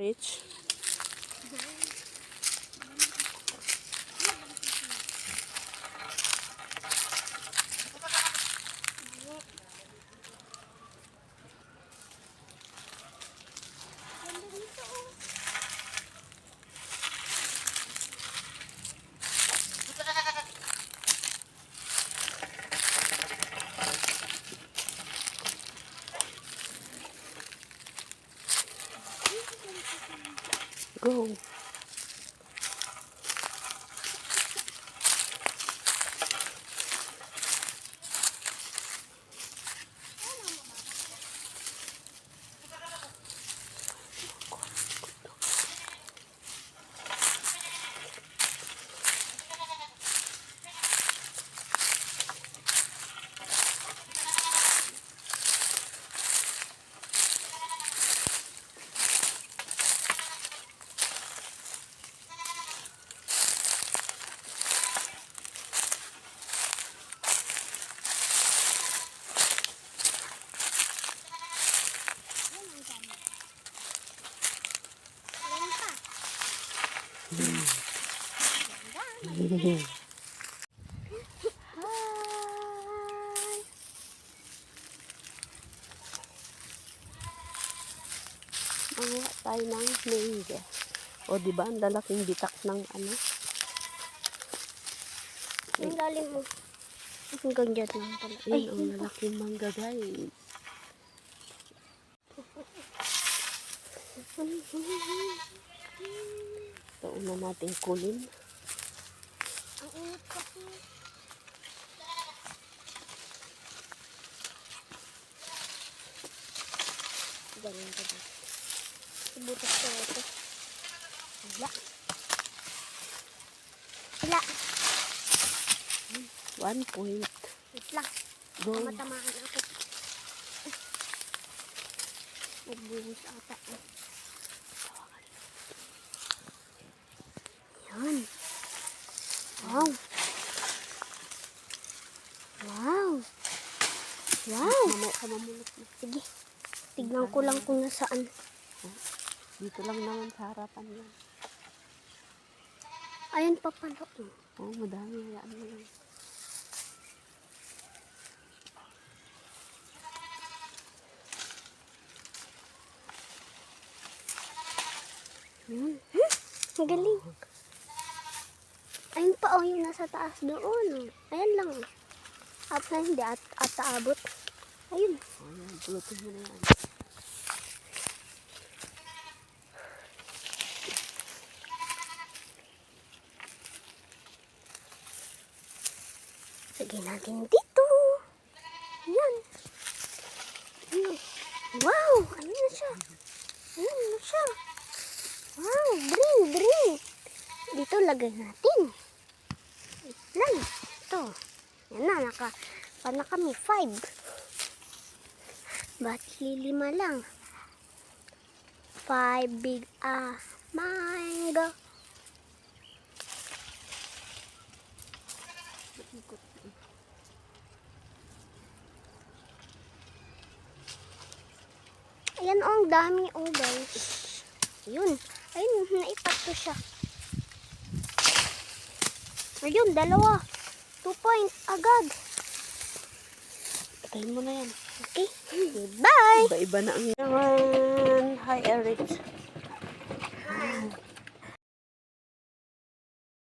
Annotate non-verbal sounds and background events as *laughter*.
Rich. Go. Manguha tayo ng mango. O, di ba? Ang lalaking bitak ng ano. Ang galing mo. Hanggang dyan lang pala. Ay, ang lalaking mangga, guys. *laughs* Ito, una nating kulin. ang init kasi. Ganun ka dito. Ibutas ko ito. Wala. Wala. One point. Wait lang. Go. Matamaan ako. Nagbuhos ata. eh. Wow. Wow. Wow. Sige. Tignan ko lang kung nasaan. Dito lang naman sa harapan yan. Ayun pa pala. oh. Oo, oh, madami. Hayaan mo yan. Yun. Hmm, Ang galing. Ayun pa, oh, yung nasa taas doon. oh. Ayan lang. oh. Up na hindi at, at aabot. Ayun. O, oh, yan. Pulutin mo na yan. Sige natin dito. Yan. Ayun. Wow! Ano na siya? Ayun na siya. Wow! Green, green. Dito lagay natin. Wait lang. Ito. Yan na. Naka, pa na kami. Five. Ba't lilima lang? Five big ah mango. Ayan oh, ang dami oh guys. Ayun. Ayun, naipat ko siya. Ayun, dalawa. 2 points agad. Patayin mo na yan. Okay? Bye! Iba-iba na ang naman. Hi, Eric. Hi.